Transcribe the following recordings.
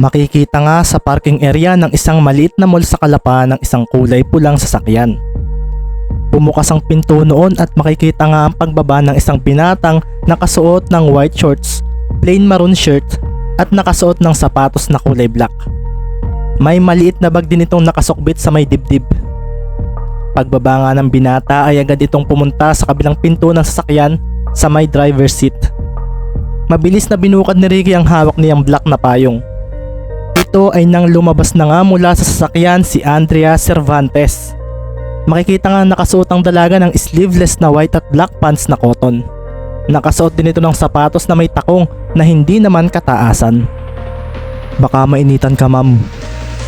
Makikita nga sa parking area ng isang maliit na mall sa kalapa ng isang kulay pulang sasakyan. Bumukas ang pinto noon at makikita nga ang pagbaba ng isang binatang nakasuot ng white shorts, plain maroon shirt at nakasuot ng sapatos na kulay black. May maliit na bag din itong nakasukbit sa may dibdib. Pagbaba nga ng binata ay agad itong pumunta sa kabilang pinto ng sasakyan sa may driver's seat. Mabilis na binukad ni Ricky ang hawak niyang black na payong. Ito ay nang lumabas na nga mula sa sasakyan si Andrea Cervantes. Makikita nga nakasuot ang dalaga ng sleeveless na white at black pants na cotton. Nakasuot din ito ng sapatos na may takong na hindi naman kataasan. Baka mainitan ka ma'am.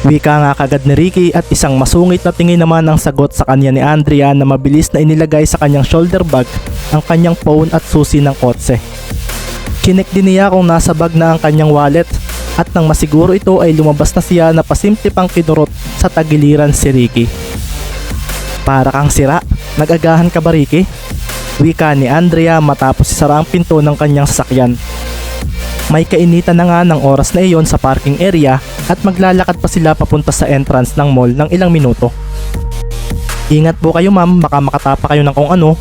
Wika nga kagad ni Ricky at isang masungit na tingin naman ang sagot sa kanya ni Andrea na mabilis na inilagay sa kanyang shoulder bag ang kanyang phone at susi ng kotse. Chinek din niya kung nasa bag na ang kanyang wallet at nang masiguro ito ay lumabas na siya na pasimple pang kinurot sa tagiliran si Ricky. Para kang sira, nagagahan ka ba Ricky? Wika ni Andrea matapos isara ang pinto ng kanyang sasakyan. May kainitan na nga ng oras na iyon sa parking area at maglalakad pa sila papunta sa entrance ng mall ng ilang minuto. Ingat po kayo ma'am, baka makatapa kayo ng kung ano.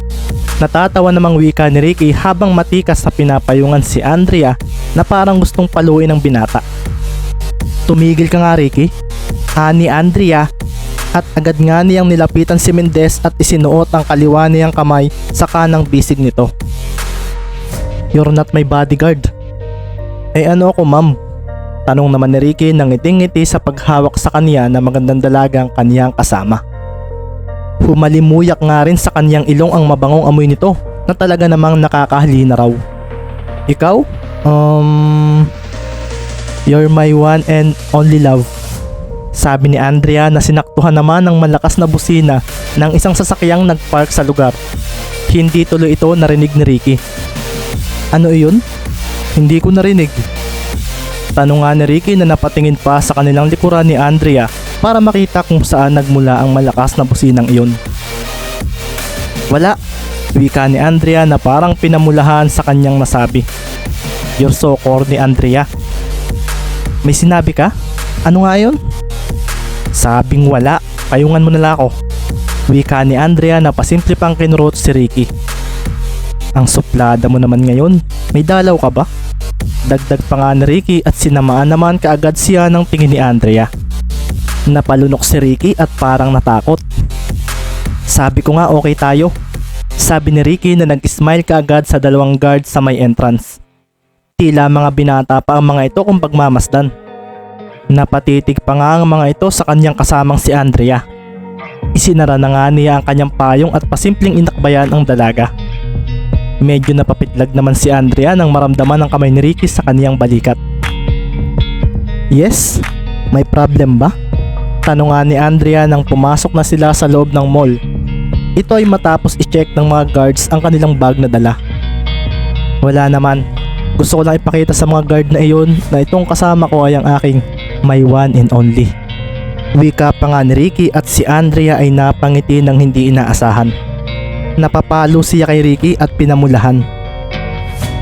Natatawa namang wika ni Ricky habang matikas na pinapayungan si Andrea na parang gustong paluin ng binata. Tumigil ka nga Ricky. Ani Andrea at agad nga niyang nilapitan si Mendez at isinuot ang kaliwa niyang kamay sa kanang bisig nito. You're not my bodyguard. Eh ano ako ma'am? Tanong naman ni Ricky nang ngiting-ngiti sa paghawak sa kanya na magandang dalagang kaniyang kasama. Humalimuyak nga rin sa kaniyang ilong ang mabangong amoy nito na talaga namang nakakahalina raw. Ikaw? Um... You're my one and only love. Sabi ni Andrea na sinaktuhan naman ng malakas na busina ng isang sasakyang nagpark sa lugar. Hindi tuloy ito narinig ni Ricky. Ano iyon? Hindi ko narinig. Tanong nga ni Ricky na napatingin pa sa kanilang likuran ni Andrea para makita kung saan nagmula ang malakas na businang iyon. Wala. Wika ni Andrea na parang pinamulahan sa kanyang nasabi. You're so corny Andrea. May sinabi ka? Ano nga yun? Sabing wala, payungan mo na lang ako. Wika ni Andrea na pasimple pang kinurot si Ricky. Ang suplada mo naman ngayon, may dalaw ka ba? Dagdag pa nga ni Ricky at sinamaan naman kaagad siya ng tingin ni Andrea. Napalunok si Ricky at parang natakot. Sabi ko nga okay tayo. Sabi ni Ricky na nag-smile kaagad sa dalawang guard sa may entrance. Tila mga binata pa ang mga ito kung pagmamasdan. Napatitig pa nga ang mga ito sa kanyang kasamang si Andrea. Isinara na nga niya ang kanyang payong at pasimpleng inakbayan ang dalaga. Medyo napapitlag naman si Andrea nang maramdaman ang kamay ni Ricky sa kaniyang balikat. Yes? May problem ba? Tanong nga ni Andrea nang pumasok na sila sa loob ng mall. Ito ay matapos i-check ng mga guards ang kanilang bag na dala. Wala naman. Gusto ko lang ipakita sa mga guard na iyon na itong kasama ko ay ang aking my one and only. Wika pa nga ni Ricky at si Andrea ay napangiti ng hindi inaasahan. Napapalo siya kay Ricky at pinamulahan.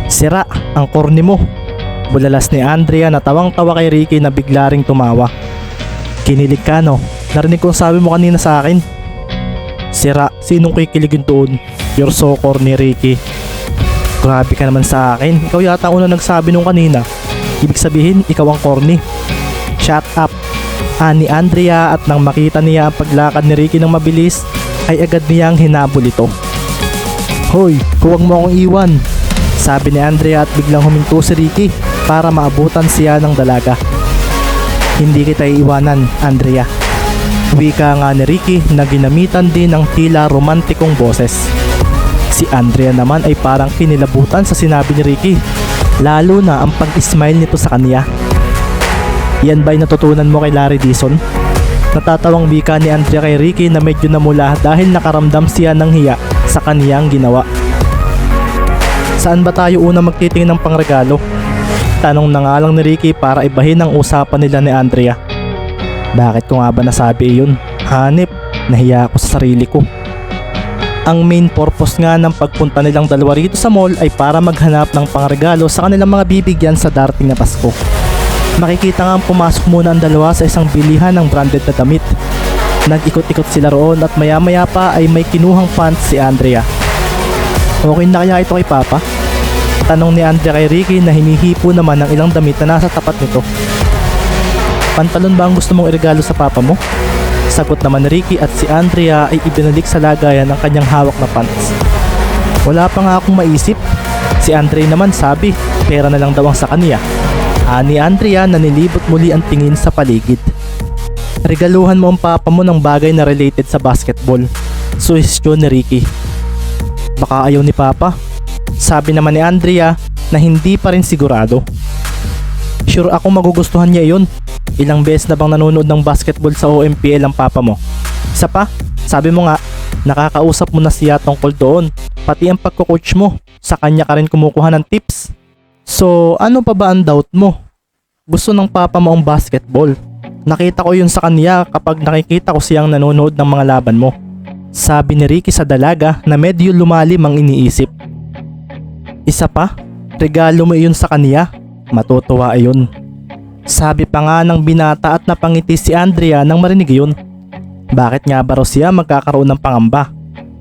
Sira, ang corny mo. Bulalas ni Andrea na tawang-tawa kay Ricky na bigla ring tumawa. Kinilig ka no? Narinig kong sabi mo kanina sa akin. Sira, sinong kikiligin doon? You're so corny Ricky. Grabe ka naman sa akin. Ikaw yata ang unang nagsabi nung kanina. Ibig sabihin, ikaw ang corny. Shut up. Ani Andrea at nang makita niya ang paglakad ni Ricky ng mabilis, ay agad niyang hinabol ito. Hoy, huwag mo akong iwan. Sabi ni Andrea at biglang huminto si Ricky para maabutan siya ng dalaga. Hindi kita iiwanan, Andrea. Wika nga ni Ricky na ginamitan din ng tila romantikong boses. Si Andrea naman ay parang kinilabutan sa sinabi ni Ricky. Lalo na ang pag-smile nito sa kanya. Yan ba'y natutunan mo kay Larry Dison? Natatawang wika ni Andrea kay Ricky na medyo namula dahil nakaramdam siya ng hiya sa kaniyang ginawa. Saan ba tayo una magtitingin ng pangregalo? Tanong na nga lang ni Ricky para ibahin ang usapan nila ni Andrea. Bakit ko nga ba nasabi iyon? Hanip, nahiya ako sa sarili ko. Ang main purpose nga ng pagpunta nilang dalawa rito sa mall ay para maghanap ng pangregalo sa kanilang mga bibigyan sa darating na Pasko. Makikita nga pumasok muna ang dalawa sa isang bilihan ng branded na damit. Nag-ikot-ikot sila roon at maya-maya pa ay may kinuhang pants si Andrea. Okay na kaya ito kay Papa? Tanong ni Andrea kay Ricky na hinihipo naman ng ilang damit na nasa tapat nito. Pantalon ba ang gusto mong iregalo sa papa mo? Sagot naman ni Ricky at si Andrea ay ibinalik sa lagayan ang kanyang hawak na pants. Wala pa nga akong maisip. Si Andrea naman sabi, pera na lang daw ang sa kanya. Ani Andrea na nilibot muli ang tingin sa paligid. Regaluhan mo ang papa mo ng bagay na related sa basketball. Suhestyon ni Ricky. Baka ayaw ni papa. Sabi naman ni Andrea na hindi pa rin sigurado. Sure ako magugustuhan niya yun. Ilang beses na bang nanonood ng basketball sa OMPL ang papa mo? Isa pa, sabi mo nga, nakakausap mo na siya tungkol doon. Pati ang pagko-coach mo, sa kanya ka rin kumukuha ng tips. So, ano pa ba ang doubt mo? Gusto ng papa mo ang basketball. Nakita ko yun sa kanya kapag nakikita ko siyang nanonood ng mga laban mo. Sabi ni Ricky sa dalaga na medyo lumalim ang iniisip. Isa pa, regalo mo iyon sa kanya. Matutuwa ayun. Sabi pa nga ng binata at napangiti si Andrea nang marinig yun. Bakit nga ba siya magkakaroon ng pangamba?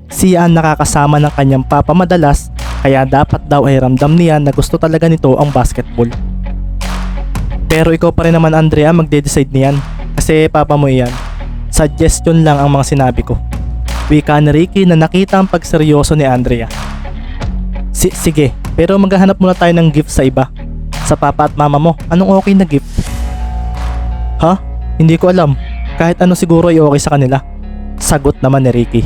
Siya ang nakakasama ng kanyang papa madalas kaya dapat daw ay ramdam niya na gusto talaga nito ang basketball. Pero ikaw pa rin naman Andrea magde-decide niyan kasi papa mo iyan. Suggestion lang ang mga sinabi ko. Wika ni Ricky na nakita ang pagseryoso ni Andrea. Si sige, pero maghahanap muna tayo ng gift sa iba. Sa papa at mama mo, anong okay na gift? Ha? Hindi ko alam. Kahit ano siguro ay okay sa kanila. Sagot naman ni Ricky.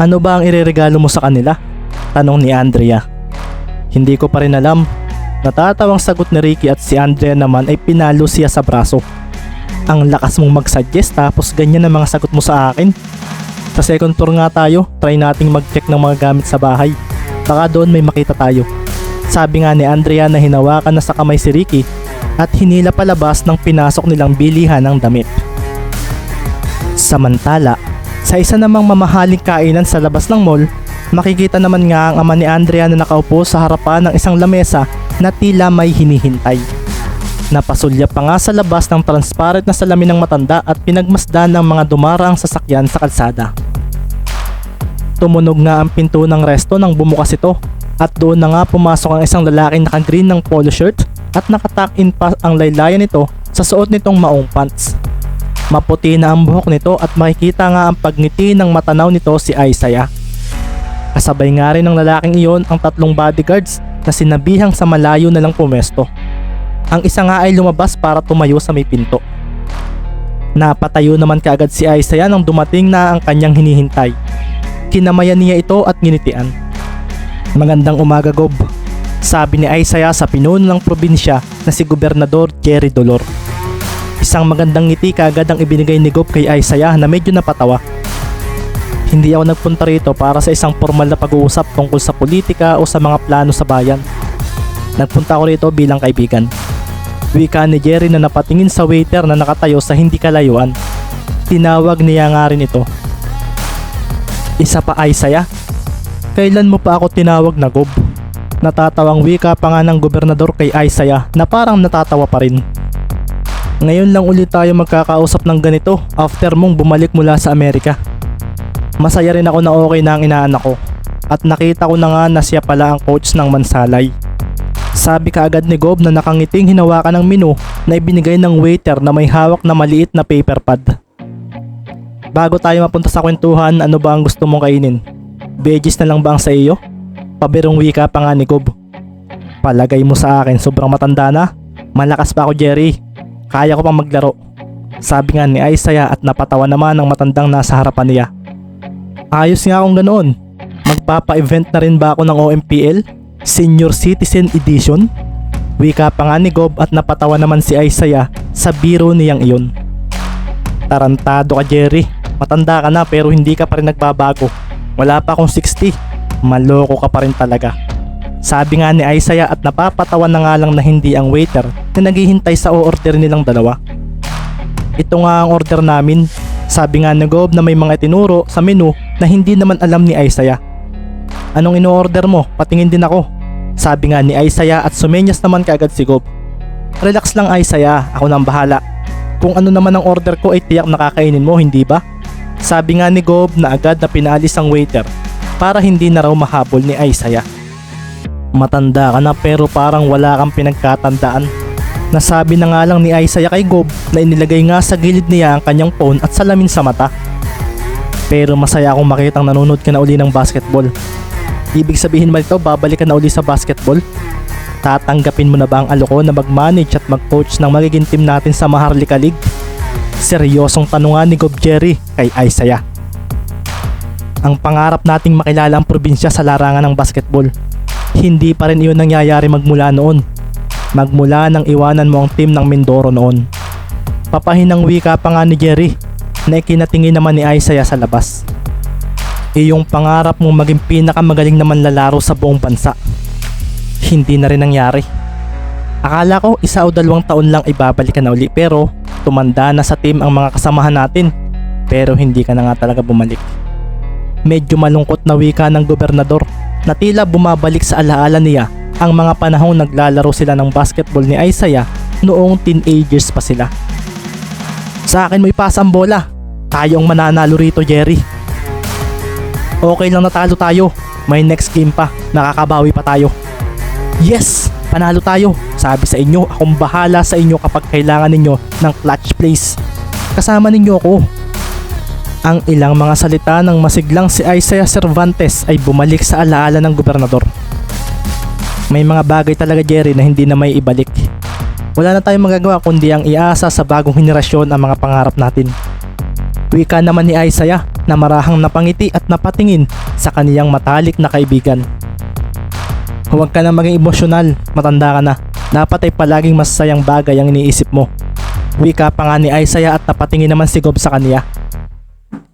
Ano ba ang ireregalo mo sa kanila? Tanong ni Andrea. Hindi ko pa rin alam. Natatawang sagot ni Ricky at si Andrea naman ay pinalo siya sa braso. Ang lakas mong mag-suggest tapos ganyan ang mga sagot mo sa akin. Sa second tour nga tayo, try nating mag-check ng mga gamit sa bahay. Baka doon may makita tayo. Sabi nga ni Andrea na hinawakan na sa kamay si Ricky at hinila palabas ng pinasok nilang bilihan ng damit. Samantala, sa isa namang mamahaling kainan sa labas ng mall, makikita naman nga ang ama ni Andrea na nakaupo sa harapan ng isang lamesa na tila may hinihintay. Napasulya pa nga sa labas ng transparent na salamin ng matanda at pinagmasdan ng mga dumaraang sasakyan sa kalsada. Tumunog nga ang pinto ng resto nang bumukas ito at doon na nga pumasok ang isang lalaking naka-green ng polo shirt at nakatuck-in pa ang laylayan nito sa suot nitong maong pants. Maputi na ang buhok nito at makikita nga ang pagngiti ng matanaw nito si Isaiah. Kasabay nga rin ng lalaking iyon ang tatlong bodyguards na sinabihang sa malayo na lang pumesto. Ang isa nga ay lumabas para tumayo sa may pinto. Napatayo naman kaagad si Isaiah nang dumating na ang kanyang hinihintay. Kinamayan niya ito at nginitian. Magandang umaga Gob. Sabi ni Isaiah sa pinuno ng probinsya na si Gobernador Jerry Dolor. Isang magandang ngiti kaagad ang ibinigay ni Gob kay Isaiah na medyo napatawa. Hindi ako nagpunta rito para sa isang formal na pag-uusap tungkol sa politika o sa mga plano sa bayan. Nagpunta ako rito bilang kaibigan. Wika ni Jerry na napatingin sa waiter na nakatayo sa hindi kalayuan. Tinawag niya nga rin ito. Isa pa Isaiah, kailan mo pa ako tinawag na Gob? Natatawang wika pa nga ng gobernador kay Isaiah na parang natatawa pa rin. Ngayon lang ulit tayo magkakausap ng ganito after mong bumalik mula sa Amerika. Masaya rin ako na okay na ang inaanak ko at nakita ko na nga na siya pala ang coach ng Mansalay. Sabi kaagad ni Gob na nakangiting hinawakan ng menu na ibinigay ng waiter na may hawak na maliit na paper pad. Bago tayo mapunta sa kwentuhan, ano ba ang gusto mong kainin? Veggies na lang ba ang sa iyo? Pabirong wika pa nga ni Gob. Palagay mo sa akin, sobrang matanda na. Malakas pa ako Jerry. Kaya ko pang maglaro. Sabi nga ni Isaiah at napatawa naman ang matandang nasa harapan niya. Ayos nga akong ganoon. Magpapa-event na rin ba ako ng OMPL? Senior Citizen Edition? Wika pa nga ni Gob at napatawa naman si Isaiah sa biro niyang iyon. Tarantado ka Jerry. Matanda ka na pero hindi ka pa rin nagbabago. Wala pa akong 60. Maloko ka pa rin talaga. Sabi nga ni Isaiah at napapatawa na nga lang na hindi ang waiter na naghihintay sa o-order nilang dalawa. Ito nga ang order namin. Sabi nga ni Gob na may mga itinuro sa menu na hindi naman alam ni Isaiah. Anong ino-order mo? Patingin din ako. Sabi nga ni Isaiah at sumenyas naman kaagad si Gob. Relax lang saya, ako nang bahala. Kung ano naman ang order ko ay tiyak nakakainin mo, hindi ba? Sabi nga ni Gob na agad na pinaalis ang waiter para hindi na raw mahabol ni Aisaya. Matanda ka na pero parang wala kang pinagkatandaan. Nasabi na nga lang ni Aisaya kay Gob na inilagay nga sa gilid niya ang kanyang phone at salamin sa mata. Pero masaya akong makitang nanonood ka na uli ng basketball. Ibig sabihin ba ito babalik ka na uli sa basketball? Tatanggapin mo na ba ang aloko na mag-manage at mag-coach ng magiging team natin sa Maharlika League? Seryosong tanungan ni Gob Jerry kay Aisaya. Ang pangarap nating makilala ang probinsya sa larangan ng basketball. Hindi pa rin iyon nangyayari magmula noon. Magmula nang iwanan mo ang team ng Mindoro noon. Papahinang wika pa nga ni Jerry na ikinatingin naman ni Aisaya sa labas. Iyong pangarap mong maging pinakamagaling na manlalaro sa buong bansa. Hindi na rin nangyari. Akala ko isa o dalawang taon lang ibabalik ka na uli pero tumanda na sa team ang mga kasamahan natin pero hindi ka na nga talaga bumalik. Medyo malungkot na wika ng gobernador na tila bumabalik sa alaala niya ang mga panahong naglalaro sila ng basketball ni Isaiah noong teenagers pa sila. Sa akin mo ipasa ang bola. Tayo ang mananalo rito, Jerry. Okay lang natalo tayo. May next game pa. Nakakabawi pa tayo. Yes! Panalo tayo. Sabi sa inyo, akong bahala sa inyo kapag kailangan ninyo ng clutch plays. Kasama ninyo ako. Ang ilang mga salita ng masiglang si Isaiah Cervantes ay bumalik sa alaala ng gobernador. May mga bagay talaga Jerry na hindi na may ibalik. Wala na tayong magagawa kundi ang iasa sa bagong henerasyon ang mga pangarap natin. Wika naman ni Isaiah na marahang napangiti at napatingin sa kaniyang matalik na kaibigan. Huwag ka na maging emosyonal, matanda ka na. Dapat ay palaging masasayang bagay ang iniisip mo. Wika pa nga ni Isaiah at napatingin naman si Gob sa kaniya.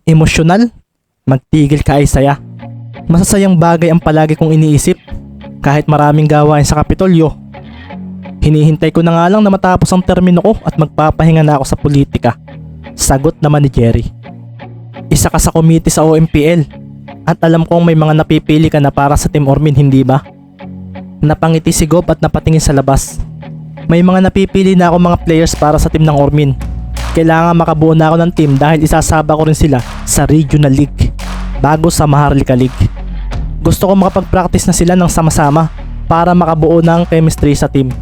Emosyonal? Magtigil ka Isaiah. Masasayang bagay ang palagi kong iniisip. Kahit maraming gawain sa Kapitolyo. Hinihintay ko na nga lang na matapos ang termino ko at magpapahinga na ako sa politika. Sagot naman ni Jerry. Isa ka sa committee sa OMPL at alam kong may mga napipili ka na para sa Team Ormin, hindi ba? Napangiti si Gob at napatingin sa labas. May mga napipili na ako mga players para sa team ng Ormin. Kailangan makabuo na ako ng team dahil isasaba ko rin sila sa Regional League bago sa Maharlika League. Gusto ko makapag-practice na sila ng sama-sama para makabuo ng chemistry sa team.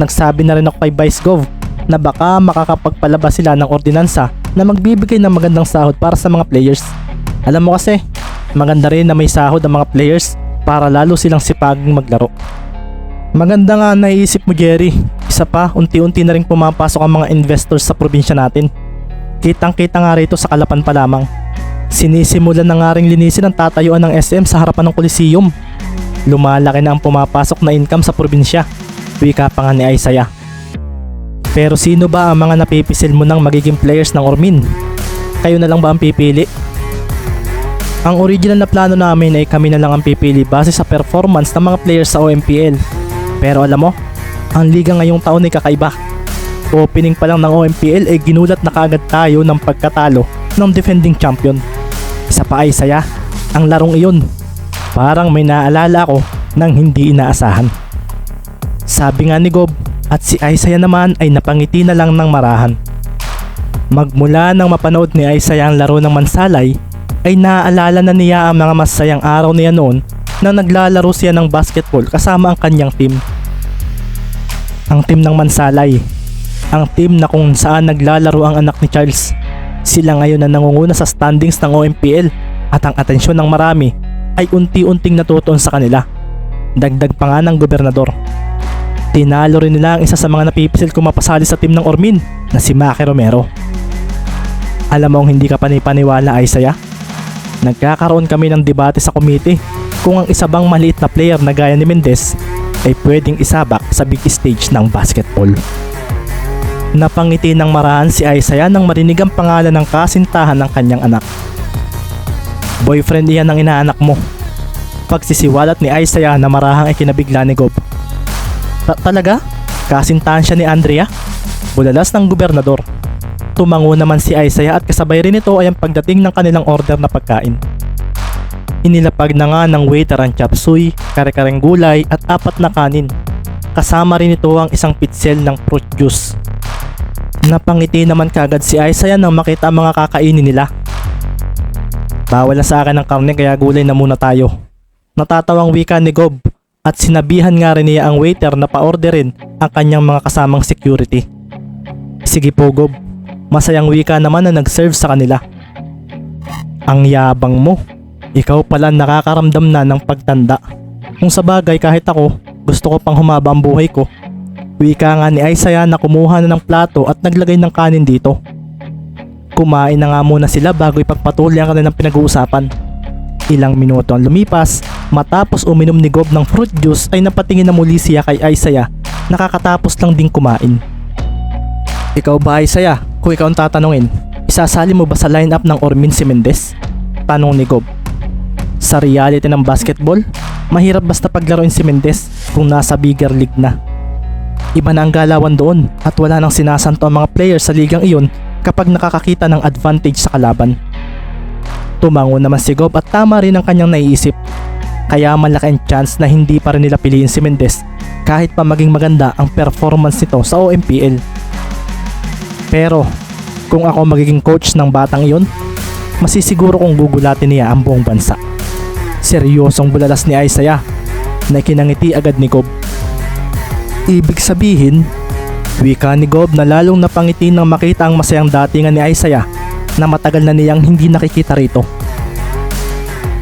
Nagsabi na rin ako kay Vice Gov na baka makakapagpalabas sila ng ordinansa na magbibigay ng magandang sahod para sa mga players. Alam mo kasi, maganda rin na may sahod ang mga players para lalo silang sipaging maglaro. Maganda nga naisip mo Jerry. Isa pa, unti-unti na rin pumapasok ang mga investors sa probinsya natin. Kitang-kita nga rito sa Kalapan pa lamang. Sinisimulan na nga rin linisin ang tatayuan ng SM sa harapan ng Coliseum. Lumalaki na ang pumapasok na income sa probinsya. Wika pa nga ni Isaiah. Pero sino ba ang mga napipisil mo ng magiging players ng Ormin? Kayo na lang ba ang pipili? Ang original na plano namin ay kami na lang ang pipili base sa performance ng mga players sa OMPL. Pero alam mo, ang liga ngayong taon ay kakaiba. Opening pa lang ng OMPL ay ginulat na kaagad tayo ng pagkatalo ng defending champion. Isa pa ay saya, ang larong iyon. Parang may naalala ako nang hindi inaasahan. Sabi nga ni Gob at si Isaiah naman ay napangiti na lang ng marahan. Magmula nang mapanood ni Isaiah ang laro ng Mansalay ay naaalala na niya ang mga masayang araw niya noon na naglalaro siya ng basketball kasama ang kanyang team. Ang team ng Mansalay. Ang team na kung saan naglalaro ang anak ni Charles. Sila ngayon na nangunguna sa standings ng OMPL at ang atensyon ng marami ay unti-unting natutuon sa kanila. Dagdag pa nga ng gobernador. Tinalo rin nila ang isa sa mga napipisil kumapasali sa team ng Ormin na si Maki Romero. Alam mo hindi ka panipaniwala ay saya? Nagkakaroon kami ng debate sa committee kung ang isa bang maliit na player na gaya ni Mendez ay pwedeng isabak sa big stage ng basketball. Napangiti ng marahan si Isaiah nang marinig ang pangalan ng kasintahan ng kanyang anak. Boyfriend iyan ng inaanak mo. Pagsisiwalat ni Isaiah na marahang ay kinabigla ni Gob. Ta- talaga? Kasintahan siya ni Andrea? Bulalas ng gobernador. Tumango naman si Isaiah at kasabay rin ito ay ang pagdating ng kanilang order na pagkain. Inilapag na nga ng waiter ang chop suey, kare-kareng gulay at apat na kanin. Kasama rin ito ang isang pitsel ng fruit juice. Napangiti naman kagad si Isaiah nang makita ang mga kakainin nila. Bawal na sa akin ng karne kaya gulay na muna tayo. Natatawang wika ni Gob at sinabihan nga rin niya ang waiter na pa-orderin ang kanyang mga kasamang security. Sige po Gob, masayang wika naman na nag-serve sa kanila. Ang yabang mo, ikaw pala nakakaramdam na ng pagtanda. Kung sa bagay kahit ako, gusto ko pang humaba ang buhay ko. Wika nga ni Isaiah na kumuha na ng plato at naglagay ng kanin dito. Kumain na nga muna sila bago ipagpatuloy ang kanilang pinag-uusapan. Ilang minuto ang lumipas, matapos uminom ni Gob ng fruit juice ay napatingin na muli siya kay Isaiah nakakatapos lang ding kumain. Ikaw ba Isaiah? Kung ikaw ang tatanungin, isasali mo ba sa lineup ng Ormin si Mendez? Tanong ni Gob. Sa reality ng basketball, mahirap basta paglaruin si Mendez kung nasa bigger league na. Iba na ang galawan doon at wala nang sinasanto ang mga players sa ligang iyon kapag nakakakita ng advantage sa kalaban. Tumango naman si Gob at tama rin ang kanyang naiisip. Kaya malaki ang chance na hindi pa rin nila piliin si Mendez kahit pa maging maganda ang performance nito sa OMPL. Pero kung ako magiging coach ng batang iyon, masisiguro kong gugulatin niya ang buong bansa. Seryosong bulalas ni Isaiah na kinangiti agad ni Gob. Ibig sabihin, wika ni Gob na lalong napangiti nang makita ang masayang datingan ni Isaiah na matagal na niyang hindi nakikita rito.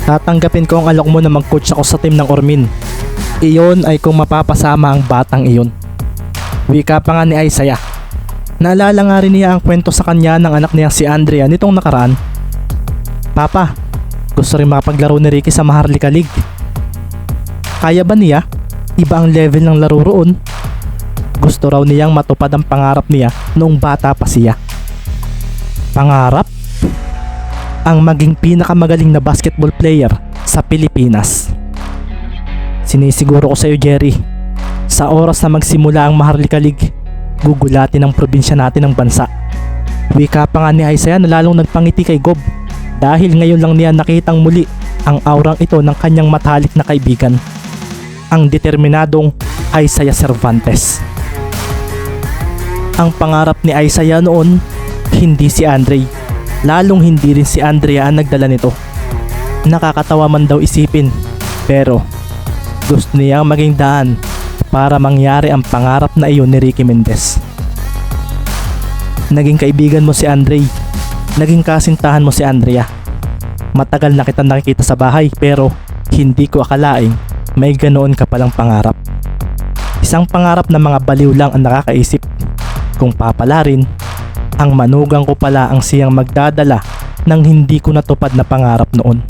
Tatanggapin ko ang alok mo na mag-coach ako sa team ng Ormin. Iyon ay kung mapapasama ang batang iyon. Wika pa nga ni Isaiah. Naalala nga rin niya ang kwento sa kanya ng anak niya si Andrea nitong nakaraan. Papa, gusto rin makapaglaro ni Ricky sa Maharlika League. Kaya ba niya? Iba ang level ng laro roon. Gusto raw niyang matupad ang pangarap niya noong bata pa siya. Pangarap? Ang maging pinakamagaling na basketball player sa Pilipinas. Sinisiguro ko sa iyo Jerry, sa oras na magsimula ang Maharlika League, gugulatin ang probinsya natin ng bansa. Wika pa nga ni Isaiah na lalong nagpangiti kay Gob dahil ngayon lang niya nakitang muli ang aurang ito ng kanyang matalik na kaibigan. Ang determinadong Isaiah Cervantes. Ang pangarap ni Isaiah noon, hindi si Andre. Lalong hindi rin si Andrea ang nagdala nito. Nakakatawa man daw isipin, pero gusto niyang maging daan para mangyari ang pangarap na iyon ni Ricky Mendez. Naging kaibigan mo si Andre. Naging kasintahan mo si Andrea. Matagal na kita nakikita sa bahay pero hindi ko akalaing may ganoon ka palang pangarap. Isang pangarap na mga baliw lang ang nakakaisip. Kung papalarin, ang manugang ko pala ang siyang magdadala ng hindi ko natupad na pangarap noon.